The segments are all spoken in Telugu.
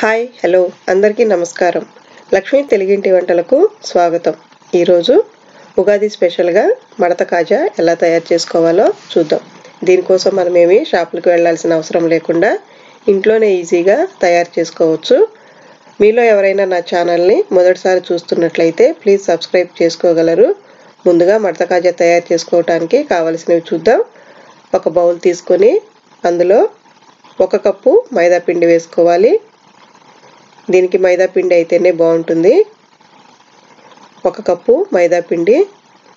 Hi hello. అందరికీ నమస్కారం. లక్ష్మీ తెలుగింటి వంటలకు స్వాగతం. ఈరోజు ఉగాది స్పెషల్గా మడత కాజా ఎలా తయారు చేసుకోవాలో చూద్దాం. దీనికోసం మనం ఏమి షాపులకు వెళ్ళాల్సిన అవసరం లేకుండా ఇంట్లోనే ఈజీగా తయారు చేసుకోవచ్చు. మీలో ఎవరైనా నా ఛానల్ని మొదటిసారి చూస్తున్నట్లయితే ప్లీజ్ సబ్స్క్రైబ్ చేసుకోగలరు. ముందుగా మడత కాజా తయారు చేసుకోవటానికి కావలసినవి చూద్దాం. ఒక బౌల్ తీసుకొని అందులో ఒక కప్పు మైదా పిండి వేసుకోవాలి. దీనికి మైదా పిండి అయితేనే బాగుంటుంది. ఒక కప్పు మైదా పిండి.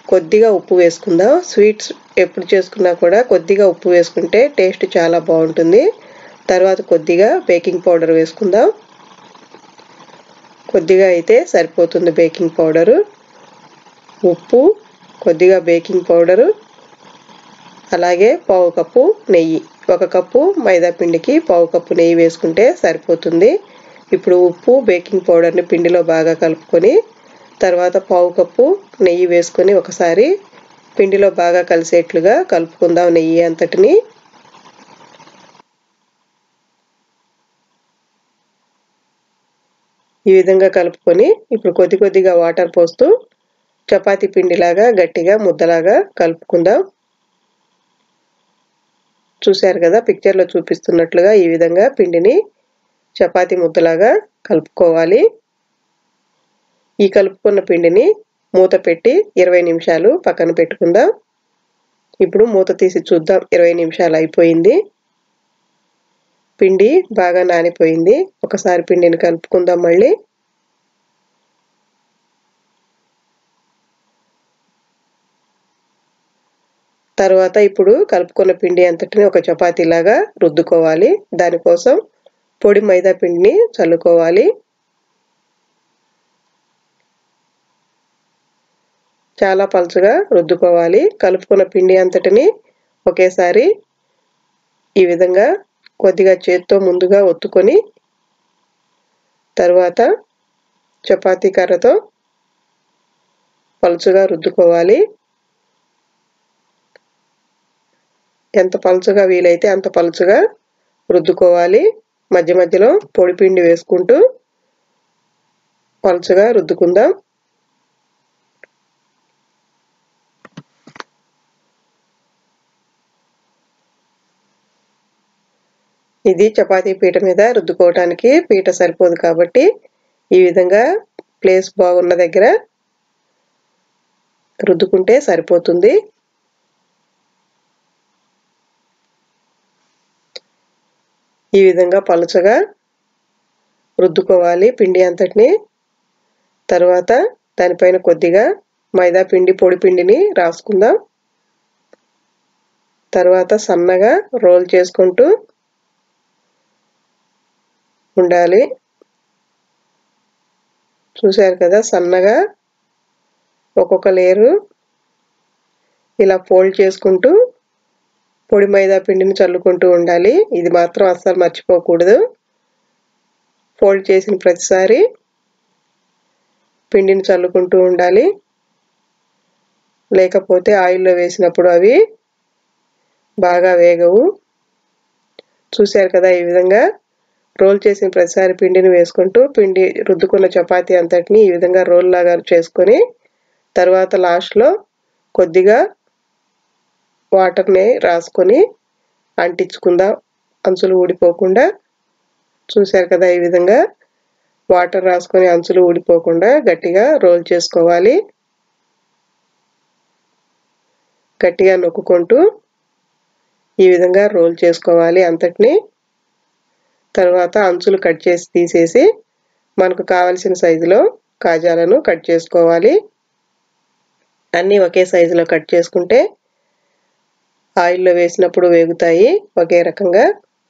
కొద్దిగా ఉప్పు వేసుకుందాం. స్వీట్స్ ఎప్పుడు చేసుకున్నా కూడా కొద్దిగా ఉప్పు వేసుకుంటే టేస్ట్ చాలా బాగుంటుంది. తర్వాత కొద్దిగా బేకింగ్ పౌడర్ వేసుకుందాం. కొద్దిగా అయితే సరిపోతుంది బేకింగ్ పౌడరు. ఉప్పు కొద్దిగా బేకింగ్ పౌడరు. అలాగే పావు కప్పు నెయ్యి. ఒక కప్పు మైదా పిండికి పావు కప్పు నెయ్యి వేసుకుంటే సరిపోతుంది. ఇప్పుడు ఉప్పు బేకింగ్ పౌడర్ని పిండిలో బాగా కలుపుకొని తర్వాత పావు కప్పు నెయ్యి వేసుకొని ఒకసారి పిండిలో బాగా కలిసేట్లుగా కలుపుకుందాం నెయ్యి అంతటిని. ఈ విధంగా కలుపుకొని ఇప్పుడు కొద్ది కొద్దిగా వాటర్ పోస్తూ చపాతీ పిండిలాగా గట్టిగా ముద్దలాగా కలుపుకుందాం. చూశారు కదా పిక్చర్లో చూపిస్తున్నట్లుగా ఈ విధంగా పిండిని చపాతీ ముద్దలాగా కలుపుకోవాలి. ఈ కలుపుకున్న పిండిని మూత పెట్టి ఇరవై నిమిషాలు పక్కన పెట్టుకుందాం. ఇప్పుడు మూత తీసి చూద్దాం. ఇరవై నిమిషాలు అయిపోయింది. పిండి బాగా నానిపోయింది. ఒకసారి పిండిని కలుపుకుందాం మళ్ళీ. తర్వాత ఇప్పుడు కలుపుకున్న పిండి అంతటిని ఒక చపాతీలాగా రుద్దుకోవాలి. దానికోసం పొడి మైదా పిండిని చల్లుకోవాలి. చాలా పలుచగా రుద్దుకోవాలి. కలుపుకున్న పిండి అంతటిని ఒకేసారి ఈ విధంగా కొద్దిగా చేత్తో ముందుగా ఒత్తుకొని తర్వాత చపాతీ కర్రతో పలుచగా రుద్దుకోవాలి. ఎంత పలుచగా వీలైతే అంత పలుచగా రుద్దుకోవాలి. మధ్య మధ్యలో పొడి పిండి వేసుకుంటూ పలుచగా రుద్దుకుందాం. ఇది చపాతీ పీట మీద రుద్దుకోవటానికి పీట సరిపోదు కాబట్టి ఈ విధంగా ప్లేస్ బాగున్న దగ్గర రుద్దుకుంటే సరిపోతుంది. ఈ విధంగా పలుచగా రుద్దుకోవాలి పిండి అంతటిని. తర్వాత దానిపైన కొద్దిగా మైదా పిండి పొడి పిండిని రాసుకుందాం. తర్వాత సన్నగా రోల్ చేసుకుంటూ ఉండాలి. చూశారు కదా సన్నగా ఒక్కొక్క లేరు ఇలా ఫోల్డ్ చేసుకుంటూ పొడి మైదా పిండిని చల్లుకుంటూ ఉండాలి. ఇది మాత్రం అస్సలు మర్చిపోకూడదు. ఫోల్డ్ చేసిన ప్రతిసారి పిండిని చల్లుకుంటూ ఉండాలి. లేకపోతే ఆయిల్లో వేసినప్పుడు అవి బాగా వేగవు. చూశారు కదా ఈ విధంగా? రోల్ చేసిన ప్రతిసారి పిండిని వేసుకుంటూ పిండి రుద్దుకున్న చపాతీ అంతటిని ఈ విధంగా రోల్ లాగా చేసుకొని తర్వాత లాస్ట్లో కొద్దిగా వాటర్ని రాసుకొని అంటించుకుందాం. అంచులు ఊడిపోకుండా చూశారు కదా ఈ విధంగా. వాటర్ రాసుకొని అంచులు ఊడిపోకుండా గట్టిగా రోల్ చేసుకోవాలి. గట్టిగా నొక్కుంటూ ఈ విధంగా రోల్ చేసుకోవాలి అంతటిని. తర్వాత అంచులు కట్ చేసి తీసేసి మనకు కావలసిన సైజులో కాజాలను కట్ చేసుకోవాలి. అన్నీ ఒకే సైజులో కట్ చేసుకుంటే ఆయిల్లో వేసినప్పుడు వేగుతాయి. ఒకే రకంగా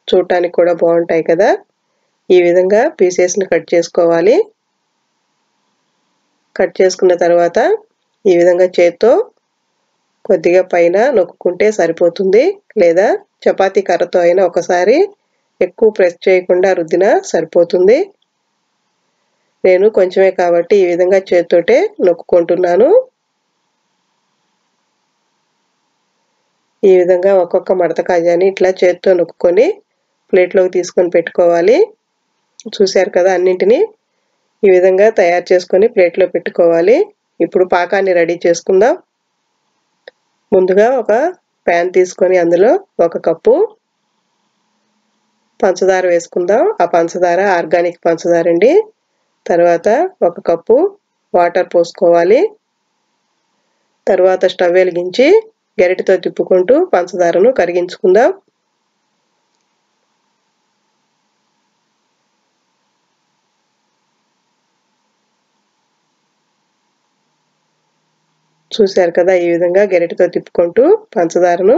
చూడటానికి కూడా బాగుంటాయి కదా. ఈ విధంగా పీసెస్ని కట్ చేసుకోవాలి. కట్ చేసుకున్న తర్వాత ఈ విధంగా చేత్తో కొద్దిగా పైన నొక్కుంటే సరిపోతుంది. లేదా చపాతీ కర్రతో అయినా ఒకసారి ఎక్కువ ప్రెస్ చేయకుండా రుద్దినా సరిపోతుంది. నేను కొంచెమే కాబట్టి ఈ విధంగా చేత్తోటే నొక్కుంటున్నాను. ఈ విధంగా ఒక్కొక్క మడత కాజాని ఇట్లా చేతితో నొక్కుని ప్లేట్లోకి తీసుకొని పెట్టుకోవాలి. చూశారు కదా అన్నింటినీ? ఈ విధంగా తయారు చేసుకొని ప్లేట్లో పెట్టుకోవాలి. ఇప్పుడు పాకాన్ని రెడీ చేసుకుందాం. ముందుగా ఒక ప్యాన్ తీసుకొని అందులో ఒక కప్పు పంచదార వేసుకుందాం. ఆ పంచదార ఆర్గానిక్ పంచదార అండి. తర్వాత ఒక కప్పు వాటర్ పోసుకోవాలి. తర్వాత స్టవ్ వెలిగించి గరిటతో తిప్పుకుంటూ పంచదారను కరిగించుకుందాం. చూశారు కదా ఈ విధంగా గరిటతో తిప్పుకుంటూ పంచదారను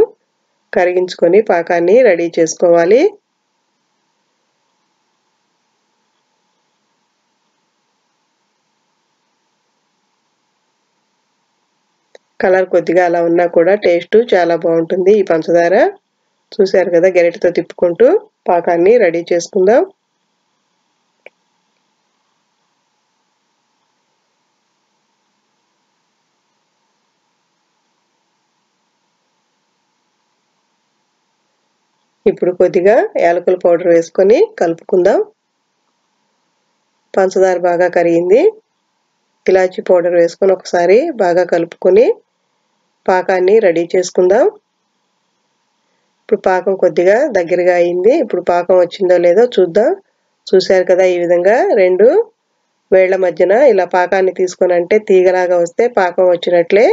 కరిగించుకొని పాకాన్ని రెడీ చేసుకోవాలి. కలర్ కొద్దిగా అలా ఉన్నా కూడా టేస్ట్ చాలా బాగుంటుంది ఈ పంచదార. చూశారు కదా గరిటతో తిప్పుకుంటూ పాకాన్ని రెడీ చేసుకుందాం. ఇప్పుడు కొద్దిగా యాలకుల పౌడర్ వేసుకొని కలుపుకుందాం. పంచదార బాగా కరిగింది. ఇలాచి పౌడర్ వేసుకొని ఒకసారి బాగా కలుపుకొని పాకాన్ని రెడీ చేసుకుందాం. ఇప్పుడు పాకం కొద్దిగా దగ్గరగా అయింది. ఇప్పుడు పాకం వచ్చిందో లేదో చూద్దాం. చూశారు కదా ఈ విధంగా రెండు వేళ్ళ మధ్యన ఇలా పాకాన్ని తీసుకొని అంటే తీగలాగా వస్తే పాకం వచ్చినట్లే.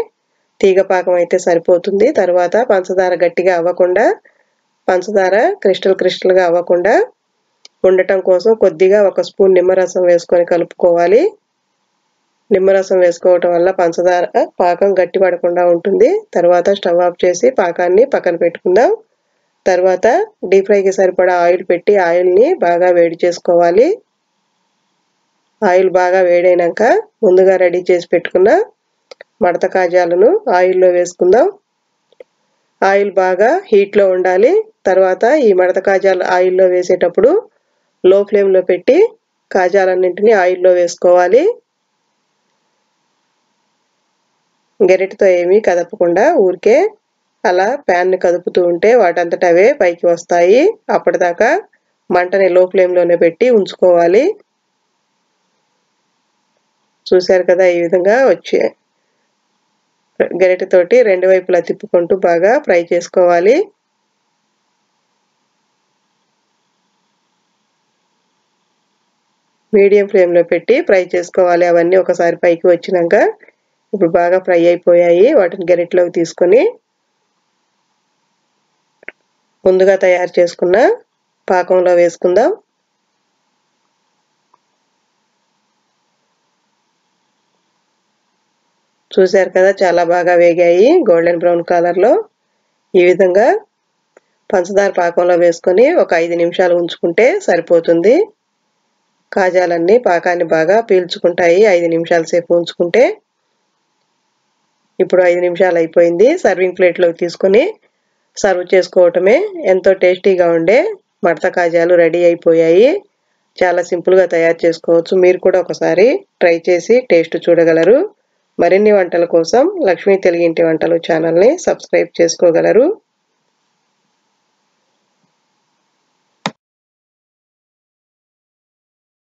తీగ పాకం అయితే సరిపోతుంది. తర్వాత పంచదార గట్టిగా అవ్వకుండా పంచదార క్రిస్టల్ క్రిస్టల్గా అవ్వకుండా ఉండటం కోసం కొద్దిగా ఒక స్పూన్ నిమ్మరసం వేసుకొని కలుపుకోవాలి. నిమ్మరసం వేసుకోవటం వల్ల పంచదార పాకం గట్టి పడకుండా ఉంటుంది. తర్వాత స్టవ్ ఆఫ్ చేసి పాకాన్ని పక్కన పెట్టుకుందాం. తర్వాత డీప్ ఫ్రైకి సరిపడా ఆయిల్ పెట్టి ఆయిల్ని బాగా వేడి చేసుకోవాలి. ఆయిల్ బాగా వేడైనాక ముందుగా రెడీ చేసి పెట్టుకున్న మడత కాజాలను ఆయిల్లో వేసుకుందాం. ఆయిల్ బాగా హీట్లో ఉండాలి. తర్వాత ఈ మడత కాజాలు ఆయిల్లో వేసేటప్పుడు లో ఫ్లేమ్లో పెట్టి కాజాలన్నింటినీ ఆయిల్లో వేసుకోవాలి. గెరెట్తో ఏమీ కదపకుండా ఊరికే అలా ప్యాన్ని కదుపుతూ ఉంటే వాటంతట అవే పైకి వస్తాయి. అప్పటిదాకా మంటని లో ఫ్లేమ్లోనే పెట్టి ఉంచుకోవాలి. చూశారు కదా ఈ విధంగా వచ్చే గరిటెతోటి రెండు వైపులా తిప్పుకుంటూ బాగా ఫ్రై చేసుకోవాలి. మీడియం ఫ్లేమ్లో పెట్టి ఫ్రై చేసుకోవాలి. అవన్నీ ఒకసారి పైకి వచ్చినాక ఇప్పుడు బాగా ఫ్రై అయిపోయాయి. వాటిని గరిటలోకి తీసుకొని ముందుగా తయారు చేసుకున్న పాకంలో వేసుకుందాం. చూశారు కదా చాలా బాగా వేగాయి గోల్డెన్ బ్రౌన్ కలర్లో. ఈ విధంగా పంచదార పాకంలో వేసుకొని ఒక ఐదు నిమిషాలు ఉంచుకుంటే సరిపోతుంది. కాజాలన్నీ పాకాన్ని బాగా పీల్చుకుంటాయి. ఐదు నిమిషాల సేపు ఉంచుకుంటే ఇప్పుడు ఐదు నిమిషాలు అయిపోయింది. సర్వింగ్ ప్లేట్లోకి తీసుకొని సర్వ్ చేసుకోవటమే. ఎంతో టేస్టీగా ఉండే మడత కాజాలు రెడీ అయిపోయాయి. చాలా సింపుల్గా తయారు చేసుకోవచ్చు. మీరు కూడా ఒకసారి ట్రై చేసి టేస్ట్ చూడగలరు. మరిన్ని వంటల కోసం లక్ష్మీ తెలుగింటి వంటలు ఛానల్ని సబ్స్క్రైబ్ చేసుకోగలరు.